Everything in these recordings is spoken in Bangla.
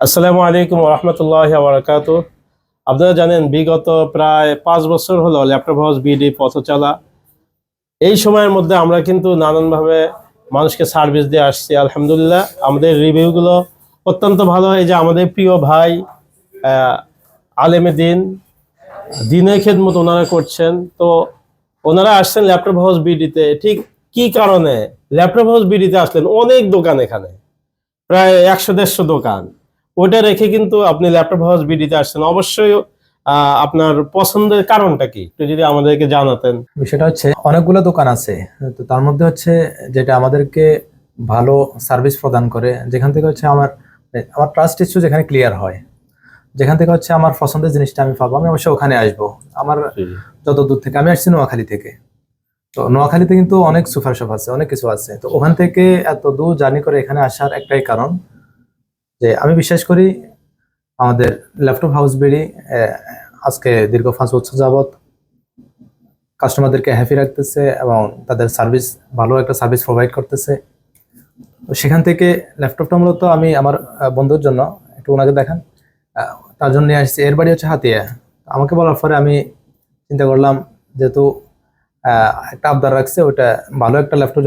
আসসালামু আলাইকুম রহমতুল্লাহ বারাকাতু। আপনারা জানেন বিগত প্রায় পাঁচ বছর হলো ল্যাপটপ হাউস বিডি পথ চলা। এই সময়ের মধ্যে আমরা কিন্তু নানানভাবে মানুষকে সার্ভিস দিয়ে আসছি, আলহামদুলিল্লাহ। আমাদের রিভিউগুলো অত্যন্ত ভালো। এই যে আমাদের প্রিয় ভাই আলেমে দিন দিনের খেদমত ওনারা করছেন। তো ওনারা আসছেন ল্যাপটপ হাউস বিডিতে। ঠিক কি কারণে ল্যাপটপ হাউস বিডিতে আসলেন? অনেক দোকান এখানে। প্রায় একশো দেড়শো দোকান। ওটা রেখে কিন্তু আপনি ল্যাপটপ হাউস বিডিতে আসছেন। অবশ্যই আপনার পছন্দের কারণটা কি? একটু যদি আমাদেরকে জানাতেন। বিষয়টা হচ্ছে অনেকগুলো দোকান আছে। তো তার মধ্যে হচ্ছে যেটা আমাদেরকে ভালো সার্ভিস প্রদান করে যেখান থেকে হচ্ছে আমার আমার ট্রাস্ট ইস্যু যেখানে ক্লিয়ার হয়। যেখান থেকে হচ্ছে আমার পছন্দের জিনিসটা আমি পাবো আমি অবশ্যই ওখানে আসব। আমার যত দূর থেকে আমি আসছি নোয়াখালী থেকে। তো নোয়াখালীতে কিন্তু অনেক সুপার শপ আছে অনেক কিছু আছে। তো ওখান থেকে এত দূর জার্নি করে এখানে আসার একটাই কারণ যে আমি বিশ্বাস করি আমাদের ল্যাপটপ হাউস বেরি আজকে দীর্ঘ পাঁচ বছর যাবৎ কাস্টমারদেরকে হ্যাপি রাখতেছে এবং তাদের সার্ভিস ভালো একটা সার্ভিস প্রোভাইড করতেছে। সেখান থেকে ল্যাপটপটা মূলত আমি আমার বন্ধুর জন্য একটু ওনাকে দেখান। তার জন্য নিয়ে আসছি। এর বাড়ি হচ্ছে হাতিয়া। আমাকে বলার পরে আমি চিন্তা করলাম যেহেতু একটা আবদার রাখছে ওটা ভালো একটা ল্যাপটপ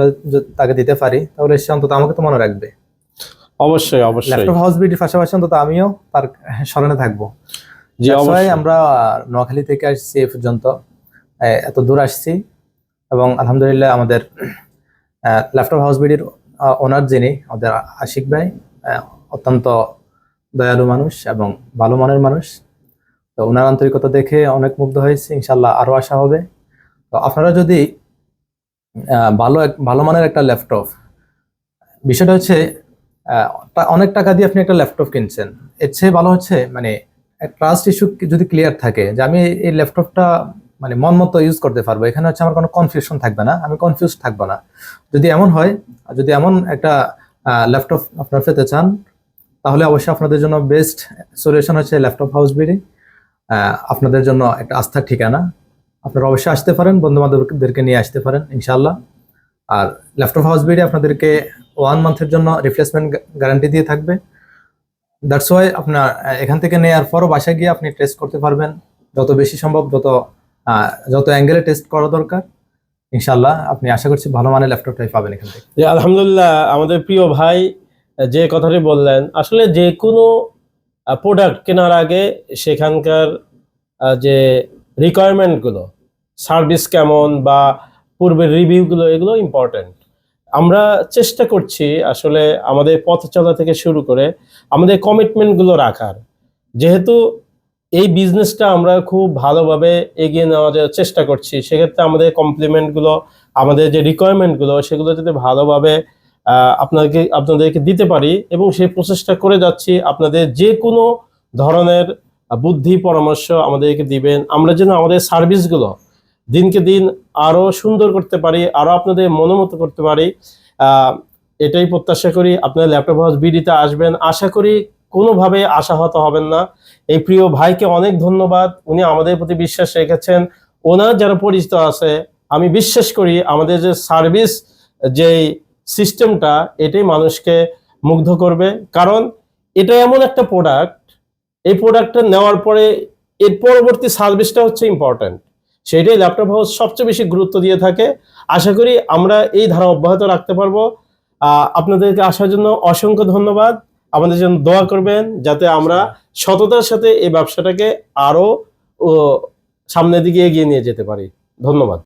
তাকে দিতে পারি, তাহলে সে অন্তত আমাকে তো মনে রাখবে। অবশ্যই অবশ্যই। ল্যাপটপ হাউস বিডির পাশাপাশি অন্তত আমিও তার স্মরণে থাকব। জি অবশ্যই। আমরা নোয়াখালী থেকে আসছি এ পর্যন্ত। এত দূর আসছি। এবং আলহামদুলিল্লাহ আমাদের ল্যাপটপ হাউস বিডির ওনার যিনি আমাদের আশিক ভাই অত্যন্ত দয়ালু মানুষ এবং ভালো মানের মানুষ। তো ওনার আন্তরিকতা দেখে অনেক মুগ্ধ হয়েছে। ইনশাল্লাহ আরও আশা হবে। তো আপনারা যদি আহ, ভালো এক- ভালো মানের একটা ল্যাপটপ বিষয়টা হচ্ছে অনেক টাকা দিয়ে আপনি একটা ল্যাপটপ কিনছেন। এর চেয়ে ভালো হচ্ছে মানে ট্রাস্ট ইস্যু যদি ক্লিয়ার থাকে, যে আমি এই ল্যাপটপটা মানে মন মতো ইউজ করতে পারব, এখানে হচ্ছে আমার কোনো কনফিউশন থাকবে না, আমি কনফিউজ থাকব না। যদি এমন হয় যদি এমন একটা ল্যাপটপ আপনার পেতে চান, তাহলে অবশ্যই আপনাদের জন্য বেস্ট সলিউশন হচ্ছে ল্যাপটপ হাউস বিডি। আপনাদের জন্য একটা আস্থার ঠিকানা। আপনারা অবশ্যই আসতে পারেন বন্ধু বান্ধবদেরকে নিয়ে আসতে পারেন ইনশাল্লাহ আর ল্যাপটপ হাউস বিডি আপনাদেরকে ওয়ান মান্থের জন্য রিপ্লেসমেন্ট গ্যারান্টি দিয়ে থাকবে। দ্যাটস ওয়াই আপনার এখান থেকে নেওয়ার পরও বাসায় গিয়ে আপনি টেস্ট করতে পারবেন। যত বেশি সম্ভব, যত যত অ্যাঙ্গেলে টেস্ট করা দরকার। ইনশাল্লাহ আপনি আশা করছি ভালো মানের ল্যাপটপটাই পাবেন এখান থেকে। আলহামদুলিল্লাহ, আমাদের প্রিয় ভাই যে কথাটি বললেন, আসলে যে কোনো প্রোডাক্ট কেনার আগে সেখানকার যে রিকোয়ারমেন্টগুলো সার্ভিস কেমন বা পূর্বের রিভিউগুলো এগুলো ইম্পর্ট্যান্ট আমরা চেষ্টা করছি আসলে আমাদের পথ চলা থেকে শুরু করে আমাদের কমিটমেন্টগুলো রাখার। যেহেতু এই বিজনেসটা আমরা খুব ভালোভাবে এগিয়ে নেওয়ার চেষ্টা করছি সেক্ষেত্রে আমাদের কমপ্লিমেন্টগুলো আমাদের যে রিকোয়ারমেন্টগুলো সেগুলো যাতে ভালোভাবে আহ, আপনাদেরকে আপনাদেরকে দিতে পারি এবং সেই প্রচেষ্টা করে যাচ্ছি আপনাদের যে কোনো ধরনের বুদ্ধি পরামর্শ আমাদেরকে দিবেন আমরা যেন আমাদের সার্ভিসগুলো দিনকে দিন আরও সুন্দর করতে পারি, আরও আপনাদের মনোমতো করতে পারি। এটাই প্রত্যাশা করি। আপনারা ল্যাপটপ হাউস বিডিতে আসবেন। আশা করি কোনোভাবে আশাহত হবেন না। এই প্রিয় ভাইকে অনেক ধন্যবাদ। উনি আমাদের প্রতি বিশ্বাস রেখেছেন। ওনার যারা পরিচিত আছে, আমি বিশ্বাস করি আমাদের যে সার্ভিস যে সিস্টেমটা, এটাই মানুষকে মুগ্ধ করবে। কারণ এটা এমন একটা প্রোডাক্ট এই প্রোডাক্টটা নেওয়ার পরে এর পরবর্তী সার্ভিসটা হচ্ছে ইম্পর্ট্যান্ট সেটাই ল্যাপটপ হাউস সবচেয়ে বেশি গুরুত্ব দিয়ে থাকে। আশা করি আমরা এই ধারা অব্যাহত রাখতে পারব। আপনাদেরকে আসার জন্য অসংখ্য ধন্যবাদ। আমাদের জন্য দোয়া করবেন যাতে আমরা সততার সাথে এই ব্যবসাটাকে আরও সামনের দিকে এগিয়ে নিয়ে যেতে পারি। ধন্যবাদ।